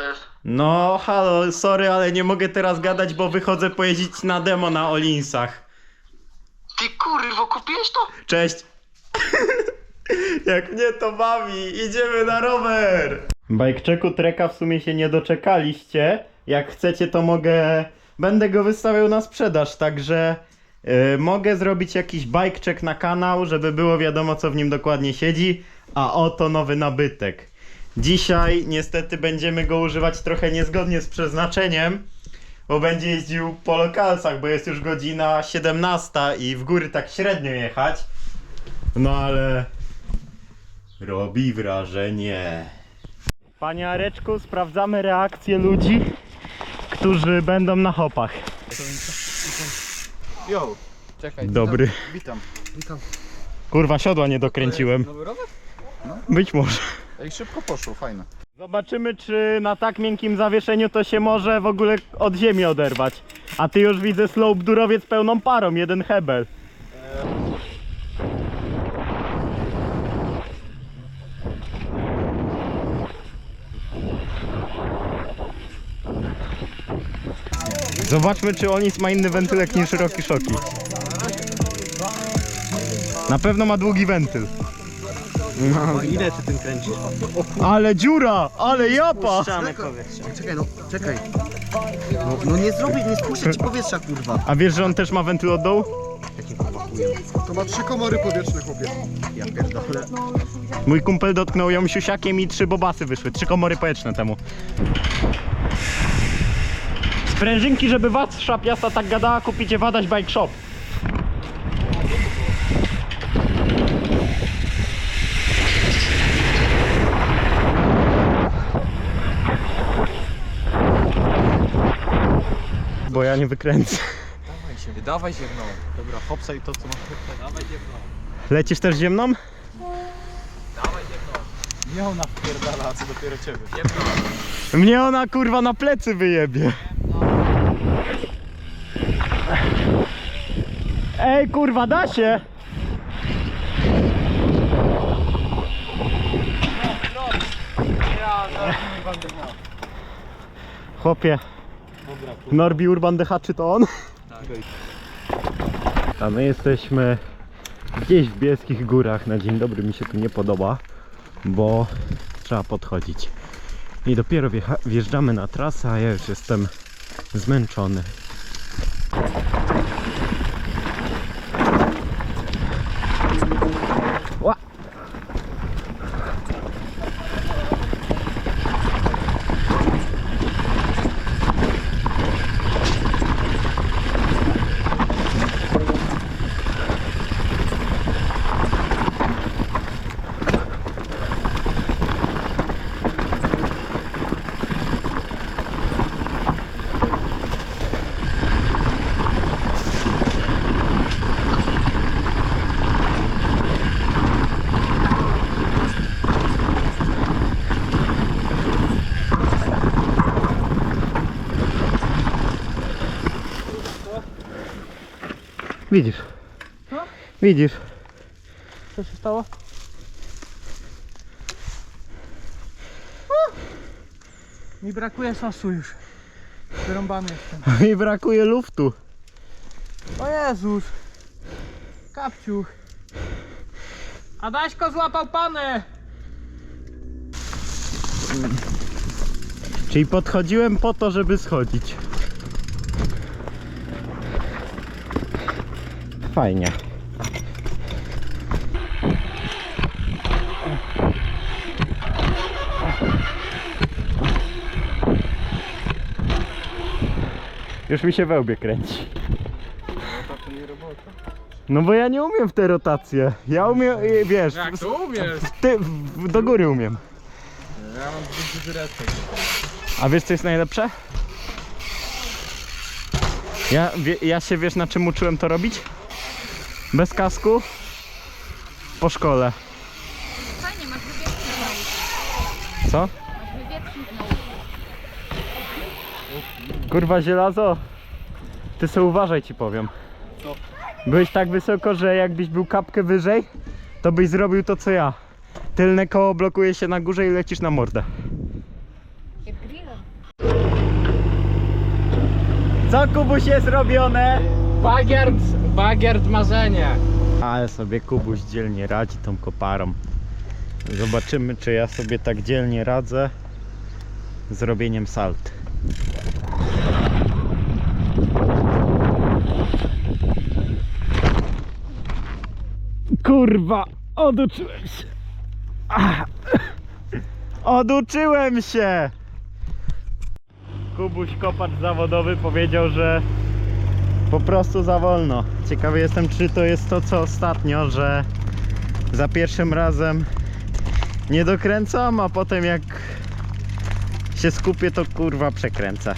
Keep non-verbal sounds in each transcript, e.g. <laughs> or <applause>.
jest? No, halo, sorry, ale nie mogę teraz gadać, bo wychodzę pojeździć na demo na Olinsach. Ty kurwo, kupiłeś to? Cześć. <laughs> Jak mnie to bawi, idziemy na rower. Bajkczeku treka w sumie się nie doczekaliście. Jak chcecie, to mogę. Będę go wystawiał na sprzedaż, także y, mogę zrobić jakiś bajkczek na kanał, żeby było wiadomo, co w nim dokładnie siedzi. A oto nowy nabytek. Dzisiaj niestety będziemy go używać trochę niezgodnie z przeznaczeniem, bo będzie jeździł po lokalsach, bo jest już godzina 17 i w góry tak średnio jechać. No ale robi wrażenie. Panie Areczku, sprawdzamy reakcję ludzi, którzy będą na hopach. Yo, czekaj. Dobry. Witam. Witam. Kurwa, siodła nie dokręciłem. Być może. Ej, szybko poszło, fajne. Zobaczymy, czy na tak miękkim zawieszeniu to się może w ogóle od ziemi oderwać. A ty już widzę slope durowiec pełną parą, jeden hebel. Zobaczmy, czy Onis ma inny wentylek niż Rocky Shoki. Na pewno ma długi wentyl. Ile ty tym kręcisz? Ale dziura! Ale japa! Ścianę powietrza. Czekaj, no, czekaj. No, no nie zrobię, nie spuszczę ci powietrza, kurwa. A wiesz, że on też ma wentyl od dołu? Jakim kurwa chujem? To ma trzy komory powietrzne, chłopie. Ja pierdolę. Mój kumpel dotknął ją siusiakiem i trzy bobasy wyszły, trzy komory powietrzne temu. Sprężynki, żeby wasza piasta tak gadała, kupicie w Adaś Bike Shop. Bo ja nie wykręcę. Dawaj ziemną. Dobra, hopsa i to co masz. Dawaj ziemną. Lecisz też ziemną? Nie ona wpierdala, co dopiero ciebie. Mnie ona kurwa na plecy wyjebie. Ej kurwa da się. Chłopie. Norbi Urban DH czy to on? A my jesteśmy gdzieś w Bieskich Górach na dzień dobry mi się tu nie podoba, bo trzeba podchodzić. I dopiero wjeżdżamy na trasę, a ja już jestem zmęczony. Widzisz? Widzisz? Co się stało? Mi brakuje sosu już. Wyrąbany jestem. <laughs> Mi brakuje luftu. O Jezus! Kapciuch! Adaśko złapał panę! Czyli podchodziłem po to, żeby schodzić. Fajnie. Już mi się wełbie kręci. No bo ja nie umiem w te rotacje. Ja umiem, wiesz, Jak to umiesz? ty, w, do góry umiem. Ja mam duży. A wiesz co jest najlepsze? Ja, wie, ja się wiesz na czym uczyłem to robić? Bez kasku? Po szkole. Fajnie, masz wywiecznik. Co? Masz wywiecznik. Kurwa zielazo. Ty se uważaj ci powiem. Co? Byłeś tak wysoko, że jakbyś był kapkę wyżej, to byś zrobił to co ja. Tylne koło blokuje się na górze i lecisz na mordę. Jak. Co Kubuś jest robione? Bagiard, bagiard marzenie. Ale sobie Kubuś dzielnie radzi tą koparą. Zobaczymy, czy ja sobie tak dzielnie radzę z robieniem salt. Kurwa, oduczyłem się. Ach. Oduczyłem się! Kubuś kopacz zawodowy powiedział, że po prostu za wolno. Ciekawy jestem, czy to jest to, co ostatnio, że za pierwszym razem nie dokręcam, a potem jak się skupię, to kurwa przekręcę.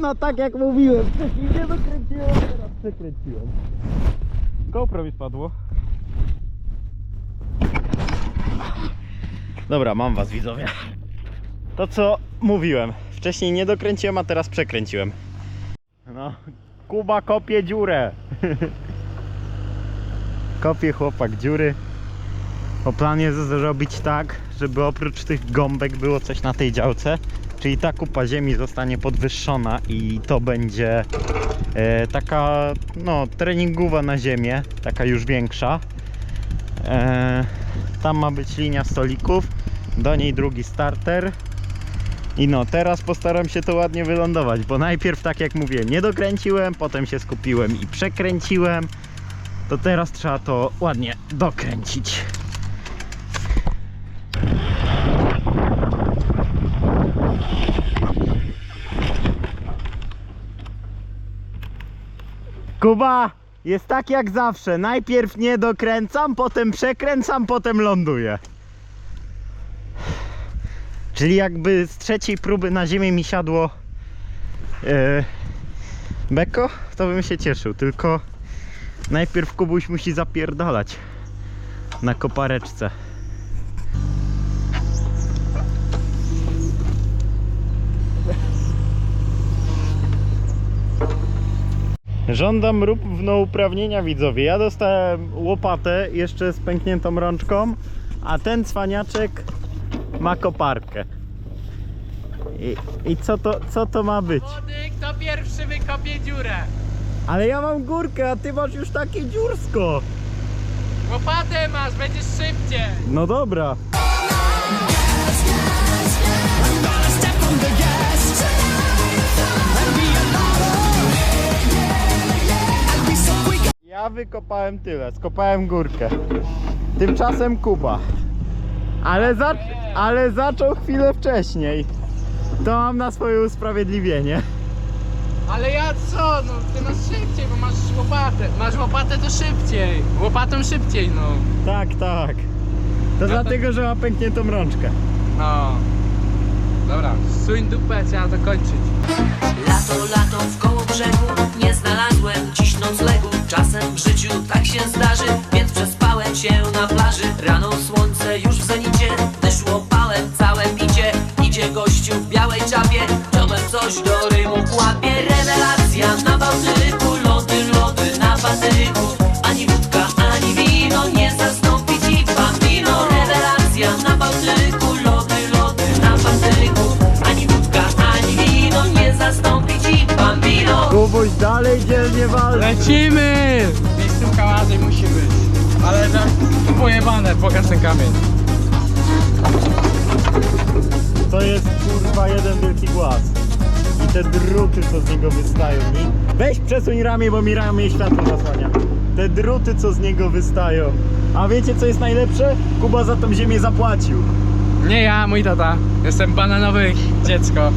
No tak jak mówiłem, wcześniej <laughs> nie dokręciłem, teraz przekręciłem. GoPro mi spadło. Dobra, mam was widzowie. To co mówiłem. Wcześniej nie dokręciłem, a teraz przekręciłem. No, Kuba kopie dziurę. <laughs> kopie chłopak dziury. Bo plan jest zrobić tak, żeby oprócz tych gąbek było coś na tej działce. Czyli ta kupa ziemi zostanie podwyższona i to będzie e, taka no treningowa na ziemię, taka już większa. E, tam ma być linia stolików, do niej drugi starter. I no, teraz postaram się to ładnie wylądować, bo najpierw, tak jak mówię, nie dokręciłem, potem się skupiłem i przekręciłem. To teraz trzeba to ładnie dokręcić. Kuba, jest tak jak zawsze. Najpierw nie dokręcam, potem przekręcam, potem ląduję. Czyli jakby z trzeciej próby na ziemię mi siadło e, beko, to bym się cieszył. Tylko najpierw Kubuś musi zapierdalać na kopareczce. Żądam równouprawnienia widzowie. Ja dostałem łopatę jeszcze z pękniętą rączką, a ten cwaniaczek ma koparkę. I, i co, to, co to ma być? Młody, kto pierwszy wykopie dziurę? Ale ja mam górkę, a ty masz już takie dziursko. Łopatę masz, będziesz szybciej. No dobra. Ja wykopałem tyle, skopałem górkę. Tymczasem Kuba. Ale, za, ale zaczął chwilę wcześniej. To mam na swoje usprawiedliwienie. Ale ja co? No ty masz szybciej, bo masz łopatę. Masz łopatę to szybciej. Łopatą szybciej, no. Tak, tak. To Ja dlatego, że ma pękniętą rączkę. No. Dobra, suń dupę, trzeba to kończyć. Lato, lato w koło brzegu Nie znalazłem dziś noclegu Czasem w życiu tak się zdarzy Więc przespałem się na plaży. Rano słońce już dalej dzielnie walczy. Lecimy! Tym kałazem musi być. Ale tak pojebane, pokaż ten kamień. To jest kurwa jeden wielki głaz. I te druty, co z niego wystają. Mi... Weź przesuń ramię, bo mi ramię światło zasłania. Te druty, co z niego wystają. A wiecie, co jest najlepsze? Kuba za tą ziemię zapłacił. Nie ja, mój tata. Jestem bananowy dziecko.